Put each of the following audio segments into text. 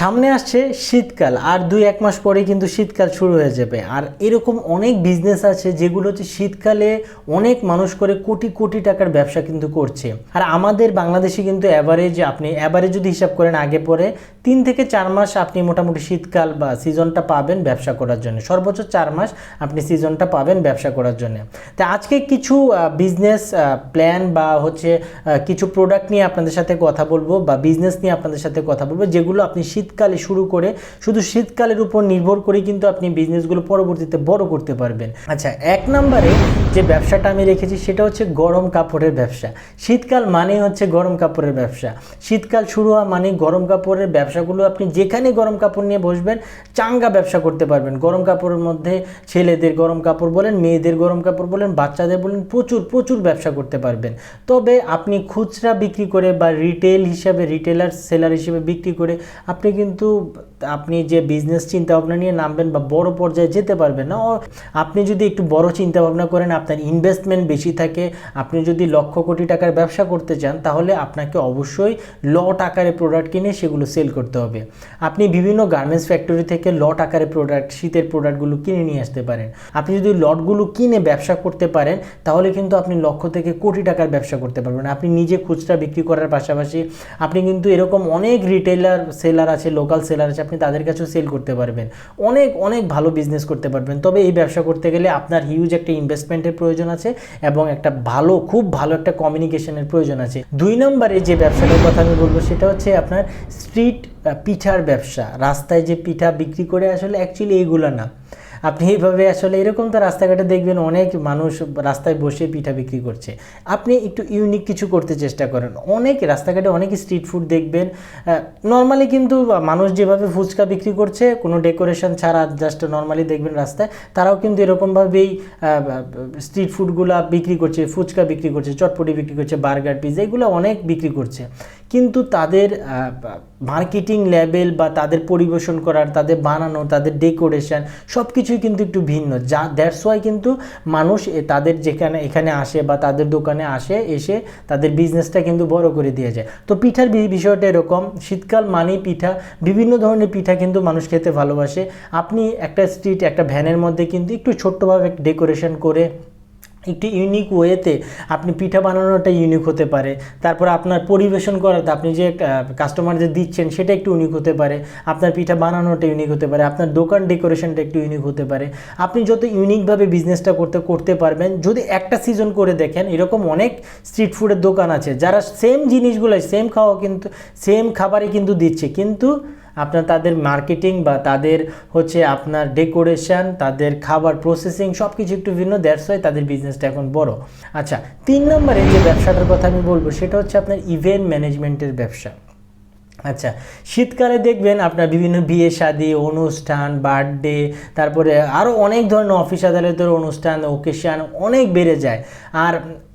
সামনে আসছে শীতকাল আর দুই এক মাস পরেই কিন্তু শীতকাল শুরু হয়ে যাবে। আর এরকম অনেক বিজনেস আছে যেগুলো হচ্ছে শীতকালে অনেক মানুষ করে কোটি কোটি টাকার ব্যবসা কিন্তু করছে। আর আমাদের বাংলাদেশে কিন্তু অ্যাভারেজ আপনি অ্যাভারেজ যদি হিসাব করেন আগে পরে তিন থেকে চার মাস আপনি মোটামুটি শীতকাল বা সিজনটা পাবেন ব্যবসা করার জন্য। সর্বোচ্চ চার মাস আপনি সিজনটা পাবেন ব্যবসা করার জন্য। তা আজকে কিছু বিজনেস প্ল্যান বা হচ্ছে কিছু প্রোডাক্ট নিয়ে আপনাদের সাথে কথা বলব বা বিজনেস নিয়ে আপনাদের সাথে কথা বলব যেগুলো আপনি শীতকালে শুরু করে শুধু শীতকালের উপর নির্ভর করে কিন্তু আপনি বিজনেসগুলো পরবর্তীতে বড় করতে পারবেন। আচ্ছা এক নম্বরে যে ব্যবসাটা আমি রেখেছি সেটা হচ্ছে গরম কাপড়ের ব্যবসা। শীতকাল মানে হচ্ছে গরম কাপড়ের ব্যবসা। শীতকাল শুরু হওয়া মানে গরম কাপড়ের ব্যবসাগুলো আপনি যেখানে গরম কাপড় নিয়ে বসবেন, চাঙ্গা ব্যবসা করতে পারবেন। গরম কাপড়ের মধ্যে ছেলেদের গরম কাপড় বলেন, মেয়েদের গরম কাপড় বলেন, বাচ্চাদের বলেন, প্রচুর প্রচুর ব্যবসা করতে পারবেন। তবে আপনি খুচরা বিক্রি করে বা রিটেল হিসাবে রিটেলার সেলার হিসেবে বিক্রি করে আপনি কিন্তু আপনি যে বিজনেস চিন্তা ভাবনা নিয়ে নামবেন বা বড় পর্যায়ে যেতে পারবেন না আপনি যদি একটু বড় চিন্তা ভাবনা করেন, আপনার ইনভেস্টমেন্ট বেশি থাকে, আপনি যদি লক্ষ কোটি টাকার ব্যবসা করতে চান, তাহলে আপনাকে অবশ্যই লট আকারে প্রোডাক্ট কিনে সেগুলো সেল করতে হবে। আপনি বিভিন্ন গার্মেন্টস ফ্যাক্টরি থেকে লট আকারে প্রোডাক্ট শীতের প্রোডাক্টগুলো কিনে নিয়ে আসতে পারেন। আপনি যদি লটগুলো কিনে ব্যবসা করতে পারেন, তাহলে কিন্তু আপনি লক্ষ থেকে কোটি টাকার ব্যবসা করতে পারবেন। আপনি নিজে খুচরা বিক্রি করার পাশাপাশি আপনি কিন্তু এরকম অনেক রিটেলার সেলার আছে লোকাল সেলার আছে, আপনি তাদের কাছেও সেল করতে পারবেন। অনেক অনেক ভালো বিজনেস করতে পারবেন। তবে এই ব্যবসা করতে গেলে আপনার হিউজ একটা ইনভেস্টমেন্টের প্রয়োজন আছে এবং একটা ভালো, খুব ভালো একটা কমিউনিকেশনের প্রয়োজন আছে। দুই নম্বরে যে ব্যবসাটার কথা আমি বলব সেটা হচ্ছে আপনার স্ট্রিট পিঠার ব্যবসা। রাস্তায় যে পিঠা বিক্রি করে আসলে অ্যাকচুয়ালি এইগুলো না। আপনি এইভাবে আসলে এরকম তো রাস্তাঘাটে দেখবেন অনেক মানুষ রাস্তায় বসে পিঠা বিক্রি করছে। আপনি একটু ইউনিক কিছু করতে চেষ্টা করেন। অনেক রাস্তাঘাটে অনেক স্ট্রিট ফুড দেখবেন। নর্মালি কিন্তু মানুষ যেভাবে ফুচকা বিক্রি করছে, কোনো ডেকোরেশন ছাড়া জাস্ট নর্মালি দেখবেন রাস্তায়, তারাও কিন্তু এরকমভাবেই স্ট্রিট ফুডগুলো বিক্রি করছে, ফুচকা বিক্রি করছে, চটপটি বিক্রি করছে বার্গার পিজা এগুলো অনেক বিক্রি করছে। কিন্তু তাদের মার্কেটিং লেভেল বা তাদের পরিবেশন করার, তাদের বানানো, তাদের ডেকোরেশন সব কিছুই কিন্তু একটু ভিন্ন। যা দ্যাটস ওয়াই কিন্তু মানুষ তাদের যেখানে, এখানে আসে বা তাদের দোকানে আসে, এসে তাদের বিজনেসটা কিন্তু বড় করে দিয়ে যায়। তো পিঠার বিষয়টা এরকম। শীতকাল মানেই পিঠা। বিভিন্ন ধরনের পিঠা কিন্তু মানুষ খেতে ভালোবাসে। আপনি একটা স্ট্রিট একটা ভ্যানের মধ্যে কিন্তু একটু ছোট্টভাবে ডেকোরেশন করে একটু ইউনিক ওয়েতে আপনি পিঠা বানানোটা ইউনিক হতে পারে। তারপর আপনার পরিবেশন করাতে আপনি যে কাস্টমারদের দিচ্ছেন সেটা একটু ইউনিক হতে পারে। আপনার পিঠা বানানোটা ইউনিক হতে পারে। আপনার দোকান ডেকোরেশনটা একটু ইউনিক হতে পারে। আপনি যত ইউনিকভাবে বিজনেসটা করতে করতে পারবেন, যদি একটা সিজন করে দেখেন, এরকম অনেক স্ট্রিট ফুডের দোকান আছে, যারা সেম জিনিসগুলো সেম খাওয়া কিন্তু সেম খাবারই কিন্তু দিচ্ছে। কিন্তু আপনার তাদের মার্কেটিং বা তাদের হচ্ছে আপনার ডেকোরেশন তাদের খাবার প্রসেসিং সব কিছু একটু ভিন্ন দ্যাটস হয় তাদের বিজনেসটা এখন বড়। আচ্ছা তিন নম্বরে যে ব্যবসাটার কথা আমি বলব, সেটা হচ্ছে আপনার ইভেন্ট ম্যানেজমেন্টের ব্যবসা। আচ্ছা শীতকালে দেখবেন আপনার বিভিন্ন বিয়ে শাদী, অনুষ্ঠান বার্থডে তারপরে আরও অনেক ধরনের অফিস আদালতের অনুষ্ঠান ওকেশান অনেক বেড়ে যায়। আর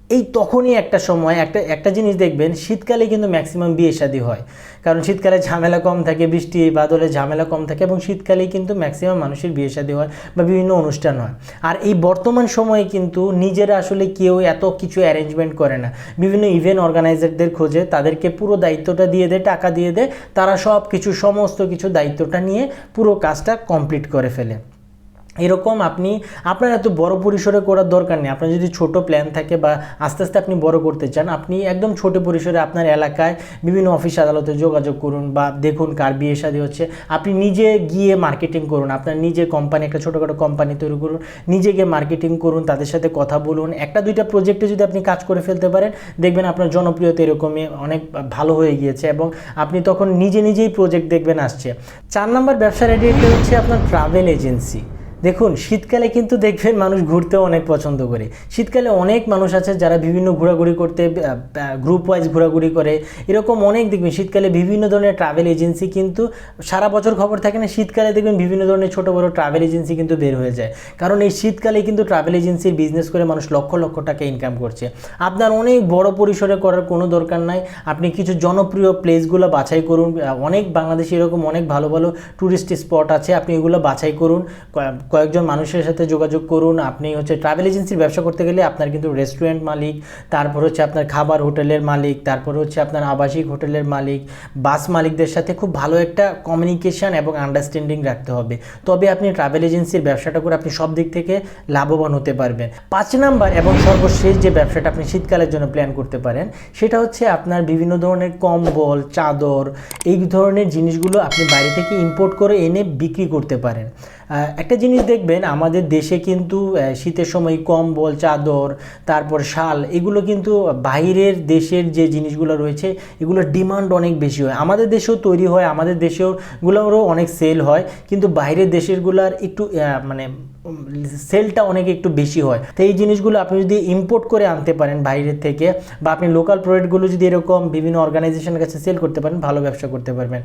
এই তখনই একটা সময়, একটা একটা জিনিস দেখবেন, শীতকালে কিন্তু ম্যাক্সিমাম বিয়ে শাদী হয়। কারণ শীতকালে ঝামেলা কম থাকে, বৃষ্টি, বাদলে ঝামেলা কম থাকে এবং শীতকালেই কিন্তু ম্যাক্সিমাম মানুষের বিয়ে শাদী হয় বা বিভিন্ন অনুষ্ঠান হয়। আর এই বর্তমান সময়ে কিন্তু নিজেরা আসলে কেউ এত কিছু অ্যারেঞ্জমেন্ট করে না। বিভিন্ন ইভেন্ট অর্গানাইজারদের খোঁজে তাদেরকে পুরো দায়িত্বটা দিয়ে দেয়, টাকা দিয়ে দেয়, তারা সব কিছু সমস্ত কিছু দায়িত্বটা নিয়ে পুরো কাজটা কমপ্লিট করে ফেলে। এরকম আপনি, আপনার এত বড় পরিসরে করার দরকার নেই। আপনার যদি ছোট প্ল্যান থাকে বা আস্তে আস্তে আপনি বড় করতে চান, আপনি একদম ছোট পরিসরে আপনার এলাকায় বিভিন্ন অফিস আদালতে যোগাযোগ করুন বা দেখুন কার বিয়ে শাদী হচ্ছে। আপনি নিজে গিয়ে মার্কেটিং করুন, আপনার নিজে কোম্পানি একটা ছোটোখাটো কোম্পানি তৈরি করুন, নিজে গিয়ে মার্কেটিং করুন, তাদের সাথে কথা বলুন। একটা, দুইটা প্রজেক্টে যদি আপনি কাজ করে ফেলতে পারেন, দেখবেন আপনার জনপ্রিয়তা এরকমই অনেক ভালো হয়ে গিয়েছে এবং আপনি তখন নিজে নিজেই প্রজেক্ট দেখবেন আসছে। চার নম্বর ব্যবসার আইডিয়াটা হচ্ছে আপনার ট্রাভেল এজেন্সি দেখুন, শীতকালে কিন্তু দেখবেন মানুষ ঘুরতেও অনেক পছন্দ করে। শীতকালে অনেক মানুষ আছে যারা বিভিন্ন ঘোরাঘুরি করতে গ্রুপ ওয়াইজ ঘোরাঘুরি করে। এরকম অনেক দেখবেন, শীতকালে বিভিন্ন ধরনের ট্রাভেল এজেন্সি কিন্তু সারা বছর খবর থাকে না, শীতকালে দেখবেন বিভিন্ন ধরনের ছোটো বড়ো ট্রাভেল এজেন্সি কিন্তু বের হয়ে যায়। কারণ এই শীতকালে কিন্তু ট্রাভেল এজেন্সির বিজনেস করে মানুষ লক্ষ লক্ষ টাকা ইনকাম করছে। আপনার অনেক বড় পরিসরে করার কোনো দরকার নাই। আপনি কিছু জনপ্রিয় প্লেসগুলো বাছাই করুন। অনেক বাংলাদেশে এরকম অনেক ভালো ভালো ট্যুরিস্ট স্পট আছে, আপনি এগুলো বাছাই করুন। কয়েকজন মানুষের সাথে যোগাযোগ করুন। আপনি হচ্ছে ট্রাভেল এজেন্সির ব্যবসা করতে গেলে আপনার কিন্তু রেস্টুরেন্ট মালিক, তারপর হচ্ছে আপনার খাবার হোটেলের মালিক, তারপর হচ্ছে আপনার আবাসিক হোটেলের মালিক বাস মালিকদের সাথে খুব ভালো একটা কমিউনিকেশন এবং আন্ডারস্ট্যান্ডিং রাখতে হবে। তবে আপনি ট্রাভেল এজেন্সির ব্যবসাটা করে আপনি সব দিক থেকে লাভবান হতে পারবেন। পাঁচ নাম্বার এবং সর্বশেষ যে ব্যবসাটা আপনি শীতকালের জন্য প্ল্যান করতে পারেন, সেটা হচ্ছে আপনার বিভিন্ন ধরনের কম্বল, চাদর, এই ধরনের জিনিসগুলো আপনি বাইরে থেকে ইম্পোর্ট করে এনে বিক্রি করতে পারেন। একটা জিনিস দেখবেন, আমাদের দেশে কিন্তু শীতের সময় কম্বল, চাদর, তারপর শাল, এগুলো কিন্তু বাইরের দেশের যে জিনিসগুলো রয়েছে এগুলোর ডিমান্ড অনেক বেশি হয়। আমাদের দেশেও তৈরি হয়, আমাদের দেশেও গুলোরও অনেক সেল হয়, কিন্তু বাইরের দেশেরগুলোর একটু মানে সেলটা অনেক একটু বেশি হয়। তো এই জিনিসগুলো আপনি যদি ইম্পোর্ট করে আনতে পারেন বাইরের থেকে, বা আপনি লোকাল প্রোডাক্টগুলো যদি এরকম বিভিন্ন অর্গানাইজেশনের কাছে সেল করতে পারেন, ভালো ব্যবসা করতে পারবেন।